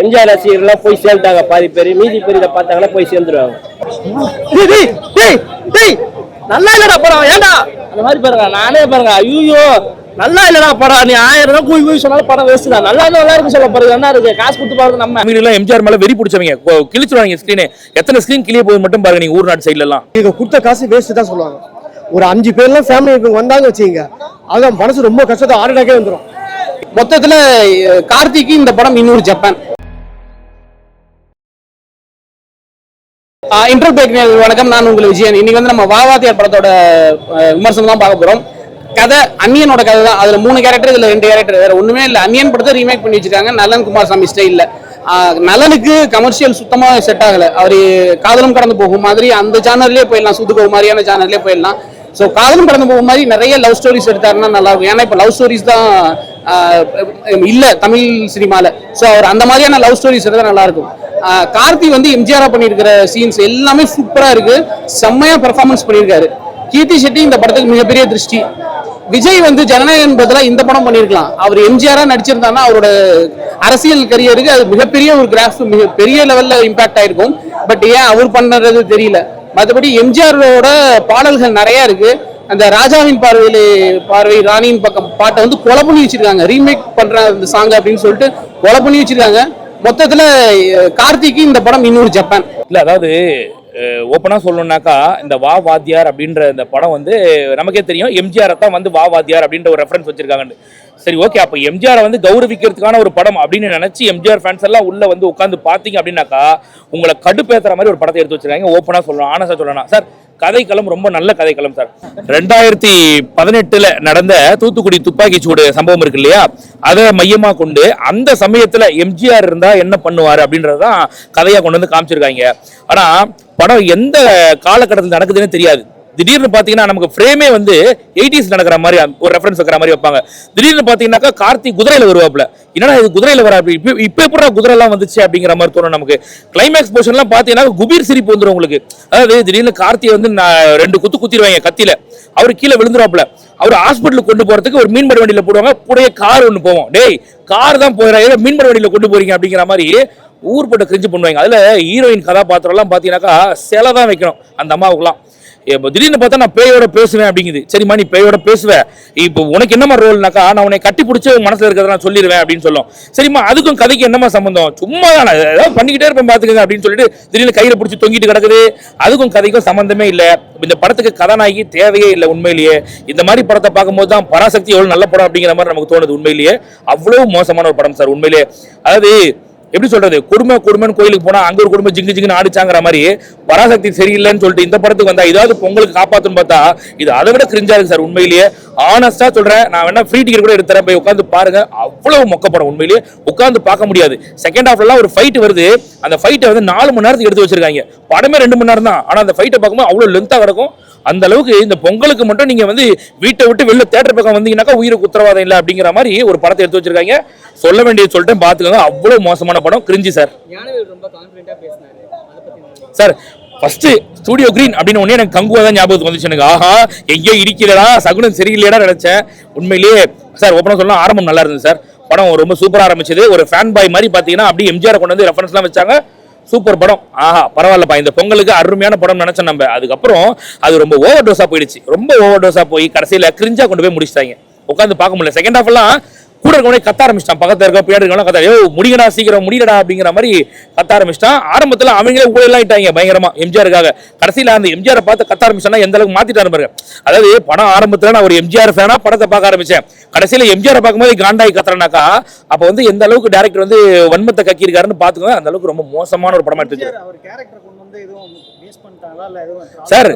எம்ஜிஆர் ரசிகர்கள்லாம் போய் சேர்ந்துட்டாங்க. பாதி பேர் மீதி பேர் இதை பார்த்தாங்கன்னா போய் சேர்ந்துருவாங்க. டேய், டேய், டேய், டேய், நல்லா இல்லடா படம் ஏன்டா? அந்த மாதிரி பாருங்க நானே பாருங்க ஐயோ நல்லா இல்லடா படம். நீ ஆயிரம் ரூபாய் கூய் கூய் சொன்னாலும் படம் வேஸ்ட் தான். நல்லா நல்லா இருக்கு சொல்ல போறது என்ன இருக்கு? காசு கொடுத்து பாருங்க நம்ம. எல்லாம் எம்ஜிஆர் மேல வெறி பிடிச்சவங்க. கிழிச்சிருவாங்க ஸ்கிரீனு எத்தனை ஸ்கிரீன் கிளிய போகுது மட்டும் பாருங்க நீங்க ஊர் நாட்டு சைடுல எல்லாம். நீங்க கொடுத்த காசு வேஸ்ட் தான் சொல்லுவாங்க. ஒரு அஞ்சு பேர்லாம் ஃபேமிலி வந்தாங்க வச்சுங்க அதான் மனசு ரொம்ப கஷ்டத்தை ஹார்ட் அட்டாக்கே வந்துடும் மொத்தத்துல கார்த்திக்கு இந்த படம் இன்னொரு ஜப்பான். இன்டர் பிரேக் வணக்கம். நான் உங்கள் விஜயன். இன்னைக்கு வந்து நம்ம வாவாத்தியார் படத்தோட விமர்சனம் தான் பார்க்க போறோம். கதை அன்னியனோட கதை தான். அதுல மூணு கேரக்டர் இதுல ரெண்டு கேரக்டர் வேற ஒண்ணுமே இல்ல. அன்னியன் படத்தை ரீமேக் பண்ணி வச்சிருக்காங்க. நலன் குமார் சாமி ஸ்டைல்ல நலனுக்கு கமர்ஷியல் சுத்தமா செட் ஆகல. அவரு காதலும் கடந்து போகும் மாதிரி அந்த சேனல்லே போயிடலாம். சுதுகோ மாதிரியான சேனல்லே போயிடலாம். ஸோ காதலும் கடந்து போகும் மாதிரி நிறைய லவ் ஸ்டோரிஸ் எடுத்தாருன்னா நல்லா இருக்கும் ஏன்னா இப்போ லவ் ஸ்டோரிஸ் தான் இல்லை இல்ல தமிழ் சினிமால. ஸோ அவர் அந்த மாதிரியான லவ் ஸ்டோரிஸ் எடுத்தா நல்லா இருக்கும் கார்த்தி வந்து எம்ஜிஆரா பண்ணியிருக்கிற சீன்ஸ் எல்லாமே சூப்பரா இருக்கு. செம்மையா பெர்ஃபார்மன்ஸ் பண்ணியிருக்காரு. கீர்த்தி ஷெட்டி இந்த படத்துக்கு மிகப்பெரிய திருஷ்டி. விஜய் வந்து ஜனநாயகன் பதிலாக இந்த படம் பண்ணியிருக்கலாம். அவர் எம்ஜிஆரா நடிச்சிருந்தாருன்னா அவரோட அரசியல் கரியருக்கு அது மிகப்பெரிய ஒரு கிராஃப் மிக பெரிய லெவல்ல இம்பாக்ட் ஆயிருக்கும். பட் ஏன் அவர் பண்ணுறது தெரியல. மற்றபடி எம்ஜிஆரோட பாடல்கள் நிறைய இருக்கு. அந்த ராஜாவின் பார்வையில் பார்வை ராணியின் பக்கம் பாட்டை வந்து கொலை பண்ணி வச்சிருக்காங்க. ரீமேக் பண்ற அந்த சாங் அப்படின்னு சொல்லிட்டு கொலை பண்ணி வச்சிருக்காங்க. மொத்தத்துல கார்த்திக்கு இந்த படம் இன்னொரு ஜப்பான். இல்ல அதாவது ஓப்பனாக சொல்லணும்னாக்கா இந்த வா வாத்தியார் அப்படின்ற இந்த படம் வந்து நமக்கே தெரியும் எம்ஜிஆர் தான் வந்து வா வாத்தியார் அப்படின்ற ஒரு ரெஃபரன்ஸ் வச்சிருக்காங்கன்னு. சரி ஓகே அப்போ எம்ஜிஆரை வந்து கௌரவிக்கிறதுக்கான ஒரு படம் அப்படின்னு நினச்சி எம்ஜிஆர் ஃபேன்ஸ் எல்லாம் உள்ளே வந்து உட்காந்து பார்த்தீங்க அப்படின்னாக்கா உங்களை கடுப்பேற்றுற மாதிரி ஒரு படத்தை எடுத்து வச்சிருக்காங்க. ஓப்பனாக சொல்லணும் ஆனஸாக சார் சொல்லணும் சார் கதைக்களம் ரொம்ப நல்ல கதைக்களம் சார். ரெண்டாயிரத்தி பதினெட்டுல நடந்த தூத்துக்குடி துப்பாக்கி சூடு சம்பவம் இருக்கு இல்லையா? அதை மையமா கொண்டு அந்த சமயத்துல எம்ஜிஆர் இருந்தா என்ன பண்ணுவாரு அப்படின்றதுதான் கதையா கொண்டு வந்து காமிச்சிருக்காங்க. ஆனா படம் எந்த காலகட்டத்தில் நடக்குதுன்னு தெரியாது. திடீர்னு பார்த்தீங்கன்னா நமக்கு ஃப்ரேமே வந்து எயிட்டிஸ் நடக்கிற மாதிரி ஒரு ரெஃபரன்ஸ் வைக்கிற மாதிரி வைப்பாங்க. திடீர்னு பார்த்தீங்கன்னாக்கா கார்த்திக் குதிரையில் வருவாப்ல என்னடா இது குதிரையில் வர அப்படி இப்போ இப்போ எப்படா குதிரைலாம் வந்துச்சு அப்படிங்கிற மாதிரி தோணும் நமக்கு. கிளைமேக்ஸ் போர்ஷன்லாம் பார்த்தீங்கன்னா குபீர் சிரிப்பு வந்துடும் உங்களுக்கு. அதாவது திடீர்னு கார்த்தியை வந்து நான் ரெண்டு குத்து குத்திடுவாங்க கத்தியில். அவர் கீழே விழுந்துருவாப்ல அவர் ஹாஸ்பிட்டலுக்கு கொண்டு போகிறதுக்கு ஒரு மீன்பட வண்டியில் போடுவாங்க. புடைய கார் ஒன்று போவோம். டேய் கார் தான் போயிடா மீன்பட வண்டியில் கொண்டு போறீங்க அப்படிங்கிற மாதிரி ஊர்பட்ட கிரிஞ்சு பண்ணுவாங்க. அதில் ஹீரோயின் கதாபாத்திரம்லாம் பார்த்தீங்கன்னாக்கா பாத்தீங்கன்னாக்கா சிலை தான் வைக்கணும். அந்த அம்மாவுக்குலாம். திடீர்னு பார்த்தா நான் பேயோட பேசுவேன் அப்படிங்குது. சரிம்மா நீ பேயோட பேசுவேன் இப்போ உனக்கு என்னமா ரோல்னாக்கா நான் உன்னை கட்டி பிடிச்சி மனசில் இருக்கிறத நான் சொல்லிடுவேன் அப்படின்னு சொல்லும். சரிம்மா அதுக்கும் கதைக்கு என்னமா சம்பந்தம்? சும்மா தான் நான் ஏதாவது பண்ணிக்கிட்டே இருப்பேன் பார்த்துக்கங்க அப்படின்னு சொல்லிட்டு திடீர்னு கையில் பிடிச்சி தொங்கிட்டு கிடக்குது. அதுக்கும் கதைக்கும் சம்மந்தமே இல்லை. இந்த படத்துக்கு கதாநாயகி தேவையே இல்லை உண்மையிலேயே. இந்த மாதிரி படத்தை பார்க்கும்போது தான் பராசக்தி எவ்வளோ நல்ல படம் அப்படிங்கிற மாதிரி நமக்கு தோணுது உண்மையிலேயே. அவ்வளோ மோசமான ஒரு படம் சார் உண்மையிலேயே. அதாவது எப்படி சொல்றது? குடும்ப குடும்பம் கோயிலுக்கு போனா அங்க ஒரு குடும்பம் ஜிங்கு ஜிங்குன்னு ஆடிச்சாங்கிற மாதிரி பராசக்தி சரியில்லைன்னு சொல்லிட்டு இந்த படத்துக்கு வந்தா ஏதாவது பொங்கலுக்கு காப்பாத்துன்னு பார்த்தா இது அதை விட கிரிஞ்சா இருக்கு சார் உண்மையிலேயே. ஆனஸ்டா சொல்றேன் நான் வேணா ஃப்ரீ டிக்கெட் கூட எடுத்துறேன் போய் உட்காந்து பாருங்க. அவ்வளவு மொக்க படம் உண்மையிலேயே. உட்காந்து பார்க்க முடியாது. செகண்ட் ஹாஃப்ல ஒரு ஃபைட் வருது. அந்த ஃபைட்டை வந்து நாலு மணி நேரத்துக்கு எடுத்து வச்சிருக்காங்க. படமே ரெண்டு மணி நேரம் தான் ஆனா அந்த ஃபைட்டை பார்க்கும்போது அவ்வளவு லென்த்தா கிடக்கும். அந்த அளவுக்கு இந்த பொங்கலுக்கு மட்டும் நீங்க வந்து வீட்டை விட்டு வெளில தேட்டர் பக்கம் வந்தீங்கன்னாக்கா உயிருக்கு உத்தரவாதம் இல்லை அப்படிங்கிற மாதிரி ஒரு படத்தை எடுத்து வச்சிருக்காங்க. சொல்ல வேண்டியது சொல்லிட்டேன். பாத்துக்கோங்க அவ்வளவு மோசமான படம். Cringe sir. Sir first studio green அப்படின்னு ஒண்ணே எனக்கு கங்குவா தான் ஞாபகத்துக்கு வந்துச்சு எனக்கு. ஆஹா எங்கேயோ இடிக்கலடா சகுனம் சரியில்லையடா நினைச்சேன். உண்மையிலேயே சார் ஓப்பனா சொல்லலாம் ஆரம்பம் நல்லா இருந்தது சார். படம் ரொம்ப சூப்பரா ஆரம்பிச்சது. ஒரு ஃபேன் பாய் மாதிரி பாத்தீங்கன்னா அப்படியே எம்ஜிஆர் கொண்டு வந்து ரெஃபரன்ஸ்லாம் வச்சாங்க. சூப்பர் படம். ஆஹா பரவாயில்லப்பா. இந்த பொங்கலுக்கு அருமையான படம் நினைச்சோம் நம்ம. அதுக்கப்புறம் அது ரொம்ப ஓவர் டோஸா போயிடுச்சு. ரொம்ப ஓவர் டோஸா போய் கடைசியில கிரிஞ்சா கொண்டு போய் முடிச்சிட்டாங்க. உட்காந்து பார்க்க முடியல. செகண்ட் ஹாஃப் எல்லாம் கூட இருக்கவனே கத்த ஆரம்பிச்சிட்டான். பக்கத்துல இருக்க பின்னாடி இருக்கவங்க கத்த யோ முடிங்கடா சீக்கிரம் முடியலடா அப்படிங்கிற மாதிரி கத்த ஆரம்பிச்சிட்டான். ஆரம்பத்துல அவங்களே ஊழல் எல்லாம் ஆயிட்டாங்க பயங்கரமா எம்ஜிஆருக்காக. கடைசியில அந்த எம்ஜிஆர் பார்த்து கத்த ஆரம்பிச்சானா எந்த அளவுக்கு மாத்திட்டாரு பாருங்க. அதாவது படம் ஆரம்பத்துல நான் ஒரு எம்ஜிஆர் ஃபேனா படத்தை பார்க்க ஆரம்பிச்சேன். கடைசியில எம்ஜிஆர் பார்க்கும்போது காண்டாய் கத்துறனாக்கா அப்ப வந்து எந்த அளவுக்கு டேரக்டர் வந்து வன்மத்தை கக்கியிருக்காருன்னு பாத்துக்கோங்க அந்த அளவுக்கு ரொம்ப மோசமான ஒரு படமா எடுத்து அவர் கேரக்டர் கொண்டு வந்து எதுவும் வேஸ்ட் பண்ணிட்டாங்களா இல்ல எதுவும் சார்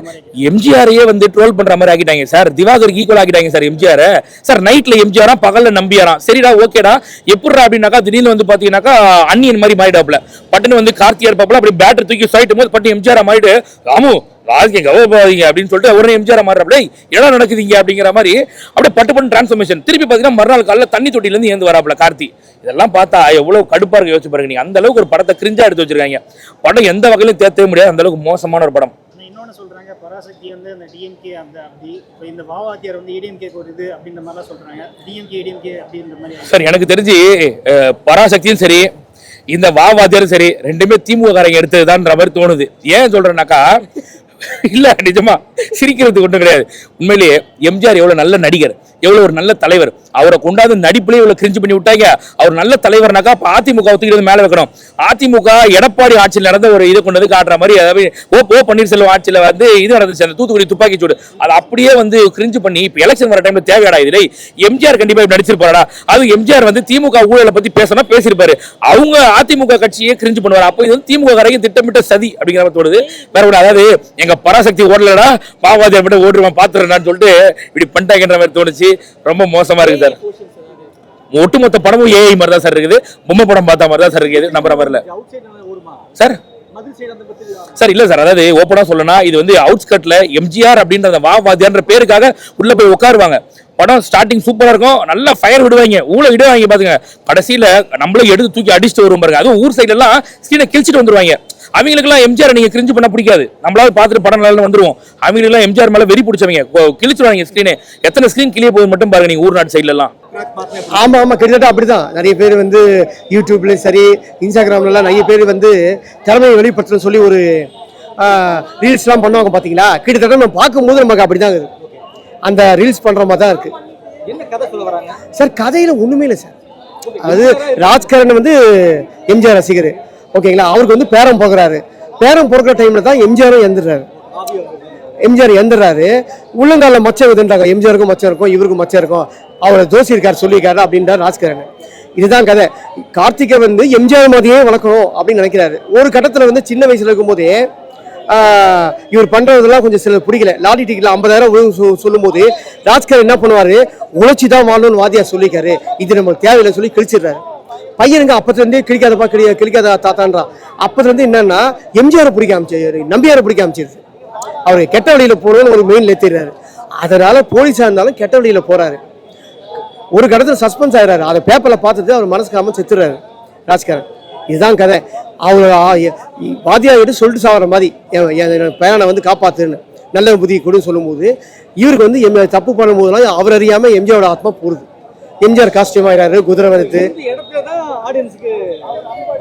எம்ஜிஆரையே வந்து ட்ரோல் பண்ற மாதிரி ஆக்கிட்டாங்க. சார் திவாகருக்கு ஈக்குவல் ஆக்கிட்டாங்க சார் எம்ஜிஆர். சார் நைட்ல எம்ஜிஆரா பகல்ல நம்பியாராம் சரிடா ஓகேடா. எப்படிடா அப்படின்னாக்கா திடீர்னு வந்து பாத்தீங்கன்னாக்கா அன்னியன் மாதிரி மாறிடாப்ல பட்டுன்னு வந்து கார்த்தியா இருப்பாப்ல அப்படி பேட்டர் தூக்கி சொல்லிட்டு போது பட்டு எம்ஜிஆர் மாறிடு ராமு ராஜ்கே கவலைப்படாதீங்க அப்படின்னு சொல்லிட்டு உடனே எம்ஜிஆர் மாறுறாப்ல என்ன நடக்குதுங்க அப்படிங்கிற மாதிரி அப்படியே பட்டு பட்டு டிரான்ஸ்ஃபர்மேஷன் திருப்பி பார்த்தீங்கன்னா மறுநாள் காலையில் தண்ணி தொட்டிலேருந்து ஏந்து வராப்ல கார்த்தி. இதெல்லாம் பார்த்தா எவ்வளவு கடுப்பா இருக்க யோசிச்சு பாருங்க. நீங்கள் அந்த அளவுக்கு ஒரு படத்தை கிரிஞ்சா எடுத்து வச்சிருக்காங்க. படம் எந்த வகையிலும் தேத்தவே முடியாது. அந்த அளவுக்கு மோசமான ஒரு படம். சொல்கிறாங்க பராசக்தி வந்து அந்த டிஎம்கே அந்த அப்படி. இப்போ இந்த வாவாத்தியார் வந்து ஏடிஎம்கே ஒரு இது அப்படின்ற மாதிரிலாம் சொல்கிறாங்க டிஎம்கே ஏடிஎம்கே அப்படின்ற மாதிரி சார் எனக்கு தெரிஞ்சு பராசக்தியும் சரி இந்த வா வாத்தியாரும் சரி ரெண்டுமே திமுக காரங்க எடுத்ததுதான்ற மாதிரி தோணுது. ஏன் சொல்கிறேன்னாக்கா இல்லை நிஜமா சிரிக்கிறதுக்கு ஒன்றும் கிடையாது. உண்மையிலேயே எம்ஜிஆர் எவ்வளோ நல்ல நடிகர் எவ்வளோ ஒரு நல்ல தலைவர் அவரை கொண்டாந்து நடிப்புலேயே இவ்வளோ கிரிஞ்சு பண்ணி விட்டாங்க. அவர் நல்ல தலைவர்னாக்கா இப்போ அதிமுக ஒத்துக்கிறது மேலே வைக்கணும். அதிமுக எடப்பாடி ஆட்சியில் நடந்த ஒரு இது கொண்டு வந்து காட்டுற மாதிரி அதாவது ஓ ஓ பன்னீர்செல்வம் ஆட்சியில் வந்து இது நடந்துச்சு. அந்த தூத்துக்குடி துப்பாக்கி சூடு. அது அப்படியே வந்து கிரிஞ்சு பண்ணி இப்போ எலெக்ஷன் வர டைமில் தேவையாடா இதில்? எம்ஜிஆர் கண்டிப்பாக இப்படி நடிச்சிருப்பாரா அது எம்ஜிஆர் வந்து திமுக ஊழலை பற்றி பேசினா பேசியிருப்பாரு. அவங்க அதிமுக கட்சியே கிரிஞ்சு பண்ணுவார்? அப்போ இது வந்து திமுக காரங்க திட்டமிட்ட சதி அப்படிங்கிற மாதிரி தோணுது. வேற ஒண்ணு அதாவது எங்கள் பராசக்தி ஓடலடா பாவாதியார் மட்டும் ஓட்டுருவான் பாத்துறேன்னு சொல்லிட்டு இப்படி பண்ணிட்டாங்கன்ற மாதிரி தோணுச்சு. ரொம்ப மோசமாக இருக்குது. சார். ஒட்டுமொத்த படமும் ஏஐ மாதிரி தான் சார் இருக்குது. பொம்மை படம் பார்த்தா மாதிரி தான் சார் இருக்குது. நம்புற மாதிரி சார். சார் இல்ல சார். அதாவது ஓப்பனா சொல்லனா இது வந்து அவுட்ஸ்கட்ல எம்ஜிஆர் அப்படின்ற அந்த வா வாத்தியார்ன்ற பேருக்காக உள்ள போய் உட்காருவாங்க. படம் ஸ்டார்டிங் சூப்பரா இருக்கும். நல்லா ஃபயர் விடுவாங்க. ஊழ விடுவாங்க பாத்துங்க கடைசியில நம்மளே எடுத்து தூக்கி அடிச்சுட்டு வரும் பாருங்க. அதுவும் ஊர் சைடு எல்லாம் ஸ்கிரீனை கிழிச்சிட்டு வந்துருவாங்க. அவங்களுக்குலாம் எம்ஜிஆர் நீங்க கிரிஞ்சு பண்ண பிடிக்காது. நம்மளால பார்த்துட்டு படம் நல்லா வந்துருவோம். அவங்களுக்குலாம் எம்ஜிஆர் மேல வெறி பிடிச்சவங்க. கிழிச்சிருவாங்க ஸ்கிரீனே எத்தனை ஸ்கிரீன் கிளிய போகுது மட்டும் பாருங்க நீங்க ஊர் நாட்டு சைடுல எல்லாம் ஆமா ஆமா கிட்டத்தட்ட அப்படிதான். நிறைய பேர் வந்து யூடியூப்லயும் சரி இன்ஸ்டாகிராம்ல எல்லாம் நிறைய பேர் வந்து திறமையை வெளிப்படுத்தணும்னு சொல்லி ஒரு ரீல்ஸ்லாம் பண்ணுவாங்க பாத்தீங்களா? கிட்டத்தட்ட நம்ம பார்க்கும்போது நமக்கு அப்படிதான் இருக்குது. அந்த ரீல்ஸ் பண்ற மாதிரி தான் இருக்கு. என்ன கதை சொல்ல வராங்க? சார் கதையில ஒண்ணுமே இல்லை சார். அது ராஜ்கரன் வந்து எம்ஜிஆர் ரசிகர். ஓகேங்களா? அவருக்கு வந்து பேரம் போகிறாரு பேரம் போகிற டைமில் தான் எம்ஜிஆரும் எந்திராரு எம்ஜிஆர் எந்திராரு உள்ளங்கால மச்சம் இதுன்றாங்க எம்ஜிஆருக்கும் மச்சம் இருக்கும் இவருக்கும் மச்சம் இருக்கும். அவரை ஜோசி இருக்கார் சொல்லியிருக்காரு அப்படின்றார் ராஜ்கரன். இதுதான் கதை. கார்த்திகை வந்து எம்ஜிஆர் மாதிரியே வளர்க்கணும் அப்படின்னு நினைக்கிறாரு. ஒரு கட்டத்தில் வந்து சின்ன வயசில் இருக்கும்போதே இவர் பண்ணுறதெல்லாம் கொஞ்சம் சில பிடிக்கல. லாட்டி டிக்கெட்ல ஐம்பதாயிரம் சொல்லும் சொல்லும்போது ராஜ்கர் என்ன பண்ணுவார்? உழைச்சி தான் வாழணும்னு வாதியாக சொல்லியிருக்காரு. இது நம்மளுக்கு தேவையில்லை சொல்லி கிழிச்சிடுறாரு. பையனுங்க அப்பத்துலேருந்தே கிழிக்காதப்பா கிளி கிழிக்காத தாத்தான்றான் அப்பத்துலேருந்து என்னன்னா எம்ஜிஆரை பிடிக்க அமைச்சாரு நம்பியாரை பிடிக்க அமைச்சிருது அவர் கெட்ட வழியில் போகணும்னு ஒரு மெயின் ஏற்றிடுறாரு அதனால போலீஸாக இருந்தாலும் கெட்ட வழியில் போகிறாரு ஒரு கடத்தில் சஸ்பென்ஸ் ஆகிறாரு அதை பேப்பரில் பார்த்துட்டு அவர் மனசுக்கு செத்துறாரு ராஜ்கரன். இதுதான் கதை. அவர் வாத்தியார் எடுத்து சொல்லிட்டு சாகிற மாதிரி என் என் வந்து காப்பாற்றுன்னு நல்ல புத்தி கொடுன்னு சொல்லும்போது இவருக்கு வந்து எம் தப்பு பண்ணும்போதுலாம் அவர் அறியாமல் எம்ஜிஆரோட ஆத்மா போகுது. எம்ஜிஆர் காஸ்டியூம் ஆகிறாரு குதிரை வறுத்து இந்த இடத்துல தான் ஆடியன்ஸுக்கு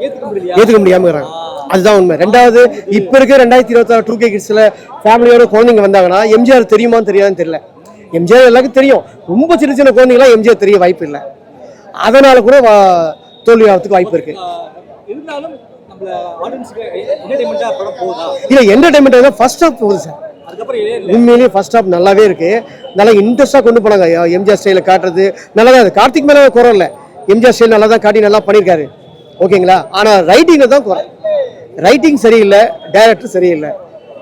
ஏத்துக்க முடியலையா? ஏத்துக்க முடியாம இருக்கிறாங்க அதுதான் உண்மை. ரெண்டாவது இப்ப இருக்க ரெண்டாயிரத்தி இருபத்தி ஆறு டூ கே கிட்ஸ்ல ஃபேமிலியோட குழந்தைங்க வந்தாங்கன்னா எம்ஜிஆர் தெரியுமான்னு தெரியாதுன்னு தெரியல. எம்ஜிஆர் எல்லாருக்கும் தெரியும். ரொம்ப சின்ன சின்ன குழந்தைங்களாம் எம்ஜிஆர் தெரிய வாய்ப்பு இல்லை. அதனால கூட தோல்வி ஆகிறதுக்கு வாய்ப்பு இருக்கு. இல்ல என்டர்டைன்மெண்ட் தான் ஃபர்ஸ்ட் ஹாஃப் போகுது சார். உண்மையிலேயே ஃபர்ஸ்ட் ஹாஃப் நல்லாவே இருக்கு. நல்லா இன்ட்ரெஸ்டா கொண்டு போனாங்க. எம்ஜிஆர் ஸ்டைல காட்டுறது. நல்லா தான் கார்த்திக் மேல குறை இல்லை. எம்ஜிஆர் ஸ்டைல் நல்லா தான் காட்டி நல்லா பண்ணியிருக்காரு. ஓகேங்களா? ஆனால் ரைட்டிங்கில் தான் குறை. ரைட்டிங் சரியில்லை டைரக்டர் சரியில்லை.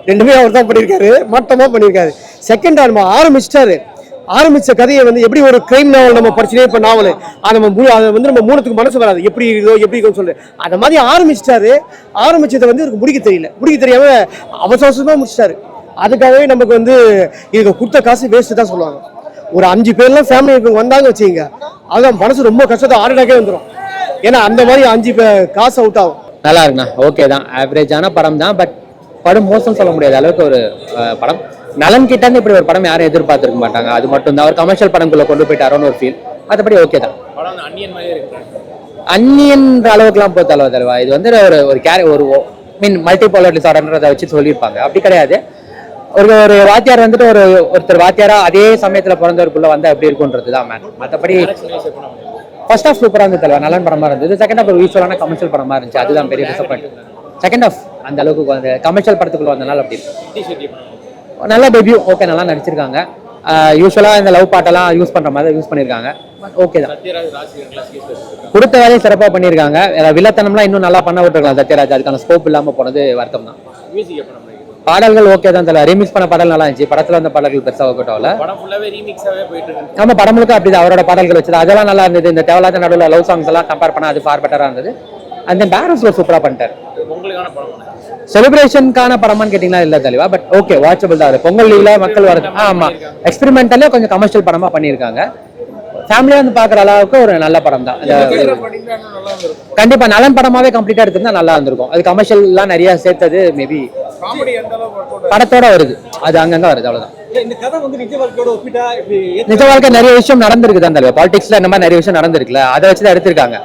ரெண்டுமே அவர் தான் பண்ணியிருக்காரு மட்டமாக பண்ணியிருக்காரு. செகண்ட் ஆர் ஆரம்பிச்சிட்டாரு. ஆரம்பித்த கதையை வந்து எப்படி ஒரு கிரைம் நாவல் நம்ம படிச்சுட்டே இப்போ நாவல் அதை நம்ம மூ- அதை வந்து நம்ம மூணத்துக்கு மனசு வராது. எப்படி இருக்குதோ எப்படி இருக்குன்னு சொல்லி அந்த மாதிரி ஆரம்பிச்சிட்டாரு. ஆரம்பிச்சதை வந்து இவருக்கு முடிக்க தெரியல. முடிக்க தெரியாமல் அவசர முடிச்சிட்டாரு. அதுக்காகவே நமக்கு வந்து இதுக்கு கொடுத்த காசு வேஸ்ட்டு தான் சொல்லுவாங்க. ஒரு அஞ்சு பேர்லாம் ஃபேமிலி இருக்கவங்க வந்தாங்க வச்சுங்க அதான் மனசு ரொம்ப கஷ்டத்தை ஹார்ட் அட்டாக்கே வந்துடும் ஏன்னா அந்த மாதிரி அஞ்சு காசு அவுட் ஆகும். நல்லா இருக்குண்ணா. ஓகே தான். ஆவரேஜான படம் தான் பட் படம் மோசம் சொல்ல முடியாத. அளவுக்கு ஒரு படம். நலன் கிட்ட இருந்து இப்படி ஒரு படம் யாரும் எதிர்பார்த்திருக்க மாட்டாங்க. அது மட்டும் தான். அவர் கமர்ஷியல் படங்குள்ள கொண்டு போயிட்டாரோன்னு ஒரு ஃபீல் மற்றபடி ஓகே தான். அந்நியன்ற அளவுக்குலாம் போத்த அளவு தலைவா இது வந்து ஒரு ஒரு கேர ஒரு மீன் மல்டி போலர் டிசார்டர்ன்றதை வச்சு சொல்லியிருப்பாங்க. அப்படி கிடையாது. ஒரு ஒரு வாத்தியார் வந்துட்டு ஒரு ஒருத்தர் வாத்தியாரா அதே சமயத்துல பிறந்தவருக்குள்ள வந்தா எப்படி இருக்கும்ன்றது தான் மேம் மற்றபடி ஃபர்ஸ்ட் ஆஃப் சூப்பராக இருந்தது தலைவா நல்ல படமா இருந்தது. செகண்ட் ஆஃப் ஒரு யூஸ்வலான கமர்ஷியல் படமா இருந்துச்சு. அதுதான் பெரிய டிசப்பாயிண்ட் செகண்ட் ஆஃப் அந்த அளவுக்கு அந்த கமர்ஷியல் படத்துக்குள்ள வந்தனால அப்படி நல்ல டெபியூ ஓகே நல்லா நடிச்சிருக்காங்க. யூஸ்வலாக இந்த லவ் பாட்டெல்லாம் யூஸ் பண்ணுற மாதிரி யூஸ் பண்ணியிருக்காங்க ஓகே தான். கொடுத்த வேலையை சிறப்பாக பண்ணியிருக்காங்க வில்லத்தனம்லாம் இன்னும் நல்லா பண்ண விட்டுருக்கலாம். சத்யராஜ் அதுக்கான ஸ்கோப் இல்லாமல் போனது வருத்தம் தான் பாடல்கள் ஓகே தான் தலை. ரீமிக்ஸ் பண்ண பாடல் நல்லா இருந்துச்சு. படத்துல வந்த பாடல்கள் பெருசாக ஒர்க் அவுட் ஆகல ஆமா படம் முழுக்க அப்படிதான். அவரோட பாடல்கள் வச்சது அதெல்லாம் நல்லா இருந்தது. இந்த தேவையில்லாத நடுவில் லவ் சாங்ஸ் எல்லாம் கம்பேர் பண்ணா அது ஃபார் பெட்டரா இருந்தது. அண்ட் தென் பேரண்ட்ஸ்ல சூப்பரா பண்ணிட்டாரு. செலிப்ரேஷனுக்கான படமான்னு கேட்டீங்களா? இல்ல தெளிவா. பட் ஓகே வாட்சபிள் தான். பொங்கல் லீவ்ல மக்கள் வரது ஆ, ஆமா. எக்ஸ்பெரிமெண்டலே கொஞ்சம் கமர்ஷியல் படமா பண்ணியிருக்காங்க. ஃபேமிலியா வந்து பாக்குற அளவுக்கு ஒரு நல்ல படம் தான். இந்த- கண்டிப்பா நலன் படமாவே கம்ப்ளீட்டா எடுத்திருந்தா நல்லா இருந்திருக்கும். அது கமர்ஷியல் எல்லாம் நிறைய சேர்த்தது மேபி படத்தோட வருது. அது அங்கங்க வருது வந்து நிஜ வாழ்க்கை நிறைய விஷயம் நடந்திருக்கு தான் தலைவர் பாலிடிக்ஸ்ல இந்த மாதிரி நிறைய விஷயம் நடந்திருக்குல்ல அதை வச்சு தான் எடுத்திருக்காங்க.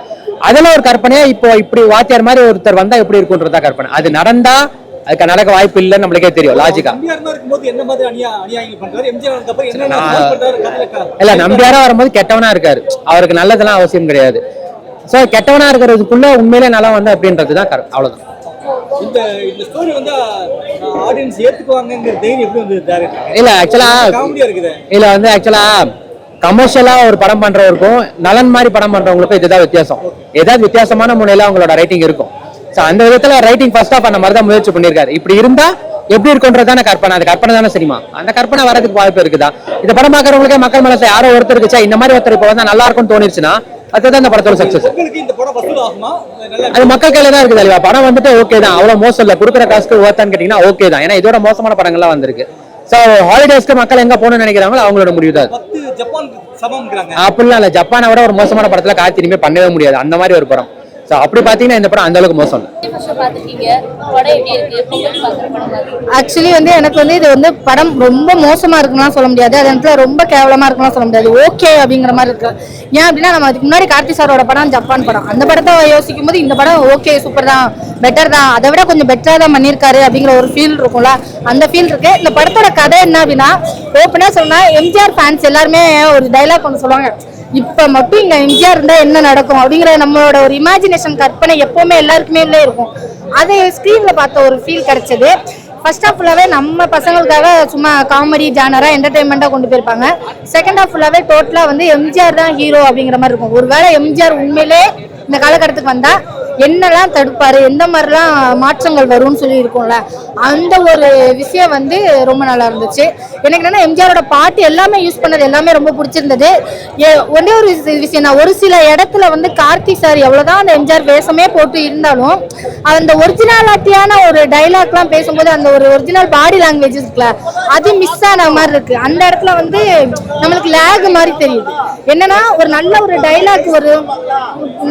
அதெல்லாம் ஒரு கற்பனையா இப்போ இப்படி வாத்தியார் மாதிரி ஒருத்தர் வந்தா எப்படி இருக்குன்றதா கற்பனை. அது நடந்தா அதுக்கு நடக்க வாய்ப்பு இல்லைன்னு நம்மளுக்கே தெரியும் லாஜிக்கா தான் இல்ல நம்பியாரா வரும்போது கெட்டவனா இருக்காரு. அவருக்கு நல்லதெல்லாம் அவசியம் கிடையாது. சோ கெட்டவனா இருக்கிறதுக்குள்ள உண்மையிலே நல்லா வந்தா அப்படின்றதுதான் கரெக்ட். அவ்வளவுதான். இந்த இந்த ஸ்டோரி வந்து ஆடியன்ஸ் ஏத்துக்குவாங்கங்கிற தைரியம் எப்படி வந்து டேரக்டர் இல்ல ஆக்சுவலா காமெடியா இருக்குது. இல்ல வந்து ஆக்சுவலா கமர்ஷியலா ஒரு படம் பண்றவருக்கும் நலன் மாதிரி படம் பண்றவங்களுக்கும் இதுதான் வித்தியாசம். ஏதாவது வித்தியாசமான முறையில அவங்களோட ரைட்டிங் இருக்கும். சோ அந்த விதத்துல ரைட்டிங் ஃபர்ஸ்டா பண்ண மாதிரி தான் முயற்சி பண்ணிருக்காரு இப்படி இருந்தா எப்படி இருக்குன்றதான கற்பனை. அந்த கற்பனை தானே சினிமா. அந்த கற்பனை வரதுக்கு வாய்ப்பு இருக்குதா? இந்த படம் பாக்குறவங்களுக்கே மக்கள் மனசுல யாரோ ஒருத்தர் இருக்குச்சா இந்த மாதிரி ஒருத்தர் இப்ப வந்தா நல்லா இருக்கும்னு தோணிருச்சுன்னா அதுதான் இந்த படத்தோட சக்சஸ் நல்லா அது மக்கள் கையில தான் இருக்குது அல்வா. படம் வந்துட்டு ஓகே தான். அவ்வளவு மோசம் இல்ல. கொடுக்குற காசுக்கு ஓத்தான்னு கேட்டீங்கன்னா ஓகே தான். ஏன்னா இதோட மோசமான படங்கள்லாம் வந்திருக்கு. சோ ஹாலிடேஸ்க்கு மக்கள் எங்க போகணும்னு நினைக்கிறாங்களோ அவங்களோட முடிவு தான் அது. அப்படிலாம் இல்ல. ஜப்பானை விட ஒரு மோசமான படத்துல கார்த்தி இனிமே பண்ணவே முடியாது. அந்த மாதிரி ஒரு படம். சோ அப்படி பாத்தீங்கன்னா இந்த படம் அந்த அளவுக்கு மோசம் ஆக்சுவலி வந்து எனக்கு வந்து இது வந்து படம் ரொம்ப மோசமா இருக்குன்னா சொல்ல முடியாது. அது இடத்துல ரொம்ப கேவலமா இருக்குன்னா சொல்ல முடியாது. ஓகே அப்படிங்கிற மாதிரி இருக்கு. ஏன் அப்படின்னா நம்ம அதுக்கு முன்னாடி கார்த்தி சாரோட படம் ஜப்பான் படம். அந்த படத்தை யோசிக்கும் போது இந்த படம் ஓகே சூப்பர் தான் பெட்டர் தான். அதை விட கொஞ்சம் பெட்டரா தான் பண்ணியிருக்காரு அப்படிங்கிற ஒரு ஃபீல் இருக்கும்ல. அந்த ஃபீல் இருக்கு. இந்த படத்தோட கதை என்ன அப்படின்னா ஓப்பனா சொன்னா எம்ஜிஆர் ஃபேன்ஸ் எல்லாருமே ஒரு டைலாக் ஒன்று சொல்லுவாங்க. இப்போ மட்டும் இங்கே எம்ஜிஆர் இருந்தால் என்ன நடக்கும் அப்படிங்கிற நம்மளோட ஒரு இமேஜினேஷன் கற்பனை எப்போவுமே எல்லாருக்குமே இல்லை இருக்கும். அதை ஸ்க்ரீனில் பார்த்த ஒரு ஃபீல் கிடைச்சது. ஃபர்ஸ்ட் ஹாஃப் ஃபுல்லாகவே நம்ம பசங்களுக்காக சும்மா காமெடி ஜானராக என்டர்டைன்மெண்ட்டாக கொண்டு போயிருப்பாங்க. செகண்ட் ஹாஃப் ஃபுல்லாகவே டோட்டலாக வந்து எம்ஜிஆர் தான் ஹீரோ அப்படிங்கிற மாதிரி இருக்கும். ஒருவேளை எம்ஜிஆர் உண்மையிலே இந்த காலகட்டத்துக்கு வந்தால் என்னெல்லாம் தடுப்பாரு? எந்த மாதிரிலாம் மாற்றங்கள் வரும்னு சொல்லி இருக்கும்ல அந்த ஒரு விஷயம் வந்து ரொம்ப நல்லா இருந்துச்சு. எனக்கு என்னன்னா எம்ஜிஆரோட பாட்டு எல்லாமே யூஸ் பண்ணது எல்லாமே ரொம்ப பிடிச்சிருந்தது. ஏ- ஒரே ஒரு வி- விஷயம் நான் ஒரு சில இடத்துல வந்து கார்த்திக் சார் எவ்வளவுதான் அந்த எம்ஜிஆர் வேஷமே போட்டு இருந்தாலும் அந்த ஒரிஜினாலிட்டியான ஒரு டைலாக்லாம் பேசும்போது அந்த ஒரு ஒரிஜினல் பாடி லாங்குவேஜ் இருக்குல்ல அது மிஸ் ஆன மாதிரி இருக்கு. அந்த இடத்துல வந்து நம்மளுக்கு லேக் மாதிரி தெரியுது. என்னன்னா ஒரு நல்ல ஒரு டைலாக் ஒரு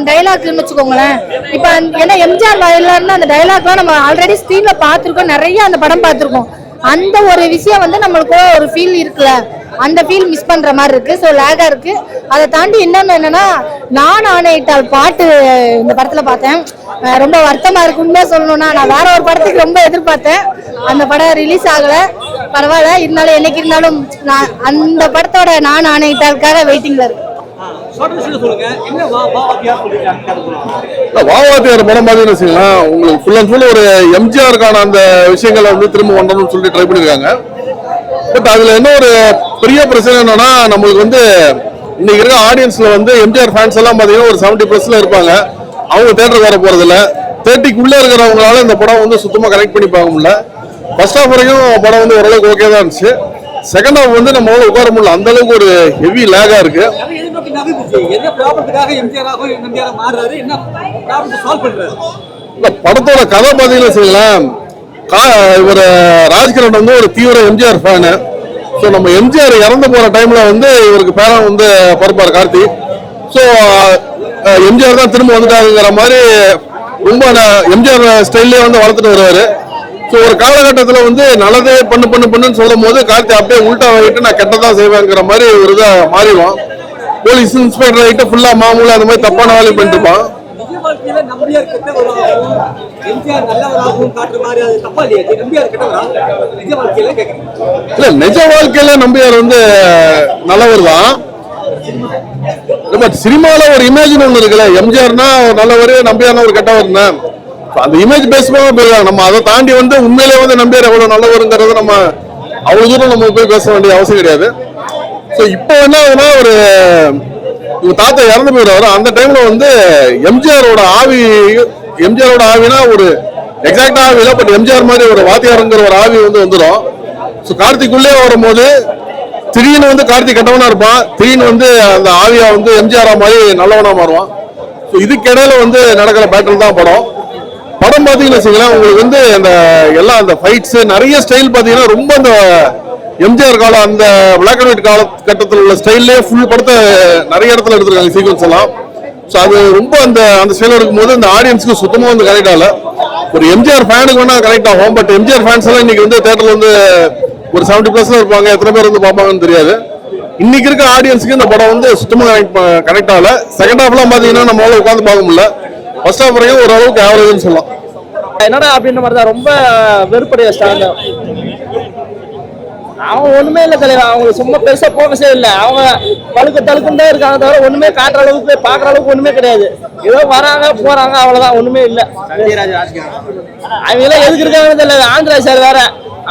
டைலாக்னு வச்சுக்கோங்களேன். இப்போ ஏன்னா எம்ஜிஆர் வாயில அந்த டைலாக்லாம் நம்ம ஆல்ரெடி ஸ்க்ரீன்ல பார்த்துருக்கோம். நிறைய அந்த படம் பார்த்துருக்கோம். அந்த ஒரு விஷயம் வந்து நம்மளுக்கு ஒரு ஃபீல் இருக்குல்ல. அந்த ஃபீல் மிஸ் பண்ற மாதிரி இருக்கு. ஸோ லேகா இருக்கு. அதை தாண்டி இன்னொன்று என்னன்னா நான் ஆணையிட்டால் பாட்டு இந்த படத்துல பார்த்தேன். ரொம்ப வருத்தமா இருக்குன்னு சொல்லணும்னா நான் வேற ஒரு படத்துக்கு ரொம்ப எதிர்பார்த்தேன். அந்த படம் ரிலீஸ் ஆகல. பரவாயில்ல. இருந்தாலும் என்னைக்கு இருந்தாலும் நான் அந்த படத்தோட நான் ஆணையிட்டாலுக்காக வெயிட்டிங்ல இருக்கு ஷார்ட் சொல்லுங்க வாவாத்தியார் படம் பார்த்தீங்கன்னு வச்சுக்கலாம் உங்களுக்கு ஃபுல் அண்ட் ஃபுல் ஒரு எம்ஜிஆருக்கான அந்த விஷயங்களை வந்து திரும்ப கொண்டணும்னு சொல்லி ட்ரை பண்ணியிருக்காங்க பட் அதில் என்ன ஒரு பெரிய பிரச்சனை என்னன்னா நம்மளுக்கு வந்து இன்னைக்கு இருக்க ஆடியன்ஸில் வந்து எம்ஜிஆர் ஃபேன்ஸ் எல்லாம் பார்த்தீங்கன்னா ஒரு செவன்ட்டி ப்ளஸ்ல இருப்பாங்க. அவங்க தேட்டருக்கு வர போகிறதில்ல இல்ல தேர்ட்டிக்குள்ள இருக்கிறவங்களால இந்த படம் வந்து சுத்தமாக கனெக்ட் பண்ணி பார்க்க முடியல. ஃபர்ஸ்ட் ஹாஃப் வரைக்கும் படம் வந்து ஓரளவுக்கு ஓகே தான் இருந்துச்சு. செகண்ட் ஹாஃப் வந்து நம்மளால உட்கார முடியல. அந்த அளவுக்கு ஒரு ஹெவி லேகா இருக்கு. நிறைய என்ன ப்ராப்ளத்துக்காக எம்ஜிஆர் மாறுறாரு? என்ன ப்ராப்ளத்தை சால்வ் பண்றாரு? படத்தோட கதை பார்த்தீங்கன்னா கா இவர் ராஜ்கிரண் வந்து ஒரு தீவிர எம்ஜிஆர் ஃபேனு ஸோ நம்ம எம்ஜிஆர் இறந்து போகிற டைமில் வந்து இவருக்கு பேரன் வந்து பிறப்பார் கார்த்தி. ஸோ எம்ஜிஆர் தான் திரும்ப வந்துட்டாருங்கிற மாதிரி ரொம்ப எம்ஜிஆர் ஸ்டைல்லே வந்து வளர்த்துட்டு வருவார். ஸோ ஒரு காலகட்டத்தில் வந்து நல்லதே பண்ணு பண்ணு பண்ணுன்னு சொல்லும் போது கார்த்தி அப்படியே உள்டா வாங்கிட்டு நான் கெட்டதான் செய்வேங்கிற மாதிரி ஒரு இதாக மாறிடுவான். போலீஸ் இன்ஸ்பெக்டர் ஆகிட்டு ஃபுல்லாக மாமூலா அந்த மாதிரி தப்பான வேலையை பண்ணிட்டு இருப்பான் நிஜ வாழ்க்கையில நம்பியார் இல்ல நிஜ வாழ்க்கையில வந்து நல்லவர் தான். பட் சினிமால ஒரு இமேஜின் ஒண்ணு இருக்குல்ல எம்ஜிஆர்னா ஒரு நல்லவர் நம்பியார்னா ஒரு கெட்டவர் அந்த இமேஜ் பேசுமா போயிடலாம் நம்ம அதை தாண்டி வந்து உண்மையிலே வந்து நம்பியார் எவ்வளவு நல்லவருங்கிறத நம்ம அவ்வளவு தூரம் நம்ம போய் பேச வேண்டிய அவசியம் கிடையாது. ஸோ இப்போ என்ன ஆகுதுன்னா ஒரு இவங்க தாத்தா இறந்து போயிடுவாரு. அந்த டைம்ல வந்து எம்ஜிஆரோட ஆவி எம்ஜிஆரோட ஆவினா ஒரு எக்ஸாக்டா ஆவி இல்லை பட் எம்ஜிஆர் மாதிரி ஒரு வாத்தியாருங்கிற ஒரு ஆவி வந்து வந்துடும் ஸோ கார்த்திக்குள்ளே வரும்போது திடீர்னு வந்து கார்த்திக் கெட்டவனா இருப்பான். திடீர்னு வந்து அந்த ஆவியா வந்து எம்ஜிஆரா மாதிரி நல்லவனா மாறுவான். ஸோ இதுக்கிடையில வந்து நடக்கிற பேட்டில் தான் படம். படம் பார்த்தீங்கன்னு வச்சுக்கலாம் உங்களுக்கு வந்து அந்த எல்லாம் அந்த ஃபைட்ஸ் நிறைய ஸ்டைல் பார்த்தீங்கன்னா ரொம்ப அந்த எம்ஜிஆர் காலம் அந்த பிளாக் அண்ட் ஒயிட் காலகட்டத்தில் உள்ள ஸ்டைல்லே ஃபுல் படத்தை நிறைய இடத்துல எடுத்திருக்காங்க சீக்வன்ஸ் எல்லாம். ஸோ அது ரொம்ப அந்த அந்த ஸ்டைல் எடுக்கும்போது அந்த ஆடியன்ஸுக்கு சுத்தமாக வந்து கனெக்ட் ஆகல. ஒரு எம்ஜிஆர் ஃபேனுக்கு வேணால் கனெக்ட் ஆகும் பட் எம்ஜிஆர் ஃபேன்ஸ் எல்லாம் இன்னைக்கு வந்து தேட்டரில் வந்து ஒரு செவன்டி பிளஸ்ல இருப்பாங்க எத்தனை பேர் வந்து பார்ப்பாங்கன்னு தெரியாது. இன்னைக்கு இருக்க ஆடியன்ஸுக்கு இந்த படம் வந்து சுத்தமாக கனெக்ட் கனெக்ட் ஆகல. செகண்ட் ஹாஃப்லாம் பார்த்தீங்கன்னா நம்மளால உட்காந்து பார்க்க முடியல. ஃபர்ஸ்ட் ஹாஃப் வரைக்கும் ஓரளவுக்கு ஆவரேஜ்னு சொல்லலாம். என்னடா அப்படின்ற மாதிரி தான் ரொம்ப வெறுப்படைய ஸ்டாண்ட் அவங்க ஒண்ணுமே இல்ல தலைவா. அவங்க சும்மா பெருசா போக்கஸே இல்ல. அவங்க பழுக்க தழுக்குன்னு தான் இருக்காங்க தவிர ஒண்ணுமே காட்டுற அளவுக்கு பாக்குற அளவுக்கு ஒண்ணுமே கிடையாது. ஏதோ வராங்க போறாங்க அவ்வளவுதான். ஒண்ணுமே இல்ல. அவங்க எல்லாம் எதுக்கு இருக்காங்கன்னு தெரியல. ஆந்திரா சார் வேற.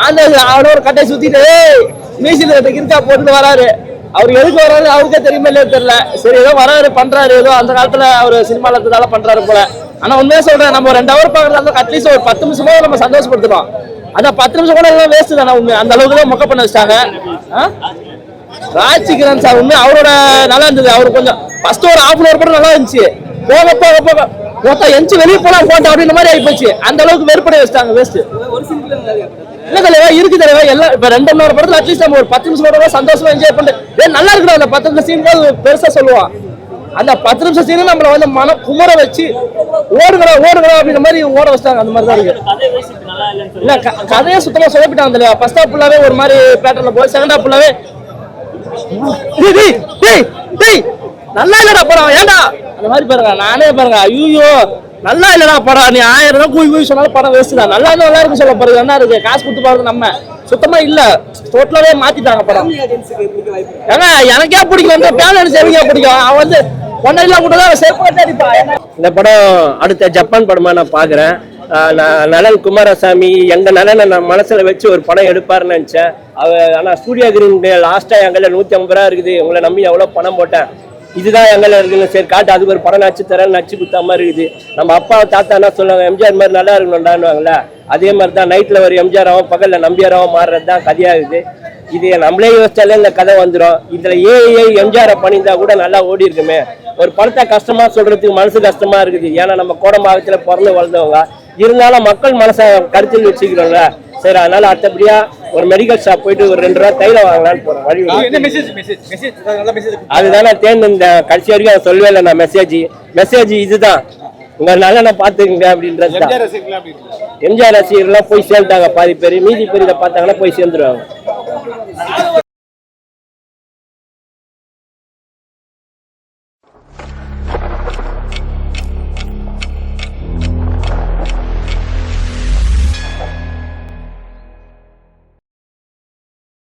ஆந்திரா சார் அவனோட ஒரு கட்டை சுத்திட்டு "ஏய், மீசில இருக்கா போட்டுட்டு வராரு. அவர் எதுக்கு வராரு அவருக்கே தெரியுமா இல்லையோ தெரியல. சரி ஏதோ வராரு பண்றாரு. ஏதோ அந்த காலத்துல அவர் சினிமால இருந்ததால பண்றாரு போல. ஆனா உண்மையா சொல்றேன் நம்ம ரெண்டு ஹவர் பாக்குறதா அட்லீஸ்ட் ஒரு பத்து நிமிஷமா நம்ம சந்தோஷப்படுத்துறோம் அதான் பத்து நிமிஷம் கூட எல்லாம் வேஸ்ட் தானே உண்மை. அந்த அளவுக்கு தான் மொக்க பண்ண வச்சிட்டாங்க. ஆ? ராஜ்கிரண் சார் உண்மை அவரோட நல்லா இருந்தது. அவர் கொஞ்சம் ஃபர்ஸ்ட் ஒரு ஹாஃப் அன் கூட நல்லா இருந்துச்சு. போக போக போக. மொத்தம் எஞ்சி வெளியே போலாம் போட்டோம் அப்படின்ற மாதிரி ஆகி போச்சு. அந்த அளவுக்கு வெறுப்படைய வச்சிட்டாங்க வேஸ்ட் இல்ல தலைவா இருக்கு தலைவா. எல்லாம் இப்ப ரெண்டு மணி நேரம் படத்துல அட்லீஸ்ட் நம்ம ஒரு பத்து நிமிஷம் கூட சந்தோஷமா என்ஜாய் பண்ணிட்டு ஏய் நல்லா இருக்குடா அந்த பத்து நிமிஷம் சீன் பெருசா சொல்லுவான் அந்த பத்து நிமிஷம் சீன் நம்மள வந்து மன குமர வச்சு ஓடுங்கடா ஓடுங்கடா அப்படின்ற மாதிரி ஓட வச்சிட்டாங்க. அந்த மாதிரி தான் இருக்கு இல்ல க- கதையே சுத்தமா சொதப்பிட்டாங்க தலைவா ஃபர்ஸ்ட் ஹாஃப் ஃபுல்லாவே ஒரு மாதிரி பேட்டர்ல போய் செகண்ட் ஹாஃப் ஃபுல்லாவே டேய், டேய், டேய், டேய், நல்லா இல்லடா படம் ஏன்டா? அந்த மாதிரி பாருங்க நானே பாருங்க ஐயோ நல்லா இல்லடா படம் நீ ஆயிரம் தான் கூய் கூய் சொன்னாலும் படம் வேஸ்ட் தான். நல்லா இருந்தா நல்லா இருக்கு சொல்ல போறது என்ன இருக்கு? காசு கொடுத்து பாருங்க நம்ம. சுத்தமா இல்ல. டோட்டலாவே மாத்திட்டாங்க படம். ஏங்க எனக்கே பிடிக்கும். இந்த பேலன்ஸ் எவங்க பிடிக்கும். அவன் வந்து ஒன்னெல்லாம் கூட தான் அடிப்பா இந்த படம் அடுத்த ஜப்பான் படமா நான் பாக்குறேன் நலன் குமாரசாமி எங்க நலனை நான் மனசுல வச்சு ஒரு படம் எடுப்பாருன்னு நினைச்சேன். அவ ஆனா சூர்யா கிரீன் லாஸ்டா எங்கள நூத்தி ஐம்பது ரூபா இருக்குது. உங்களை நம்பி எவ்வளவு பணம் போட்டேன். இதுதான் எங்களை இருக்குன்னு சரி காட்டு அதுக்கு ஒரு படம் நச்சு தரேன் நச்சு குத்தா மாதிரி இருக்குது. நம்ம அப்பா தாத்தா என்ன சொல்லுவாங்க எம்ஜிஆர் மாதிரி நல்லா இருக்கணும்டான்னுவாங்கல்ல? அதே மாதிரி தான் நைட்ல ஒரு எம்ஜிஆராகவும் பகலில் பகல்ல நம்பியாராவும் மாறுறது தான் கதையாகுது. இது நம்மளே யோசிச்சாலே இந்த கதை வந்துடும் இதுல ஏஐ எம்ஜிஆர் பண்ணியிருந்தா கூட நல்லா ஓடி இருக்குமே. ஒரு படத்தை கஷ்டமா சொல்றதுக்கு மனசு கஷ்டமா இருக்குது. ஏன்னா நம்ம கோடம்பாகத்துல பிறந்து வளர்ந்தவங்க. இருந்தாலும் மக்கள் மனசை கருத்தில் வச்சுக்கிறோம்ல சரி அதனால அடுத்தபடியா ஒரு மெடிக்கல் ஷாப் போயிட்டு ஒரு ரெண்டு ரூபா தைலம் வாங்கலாம்னு போறேன் வழி விடு. மெசேஜ் மெசேஜ் மெசேஜ் நல்ல மெசேஜ் அதுதானே தேர்ந்தெடுத்த கடைசி வரைக்கும் அவன் சொல்லவே இல்லை நான் மெசேஜ் மெசேஜ் இதுதான். உங்க நல்ல பாத்துக்கங்க அப்படின்றது எம்ஜிஆர் ரசிகர்லாம் போய் சேர்ந்துட்டாங்க. பாதி பேர் மீதி பேர் இதை பார்த்தாங்கன்னா போய் சேர்ந்துருவாங்க.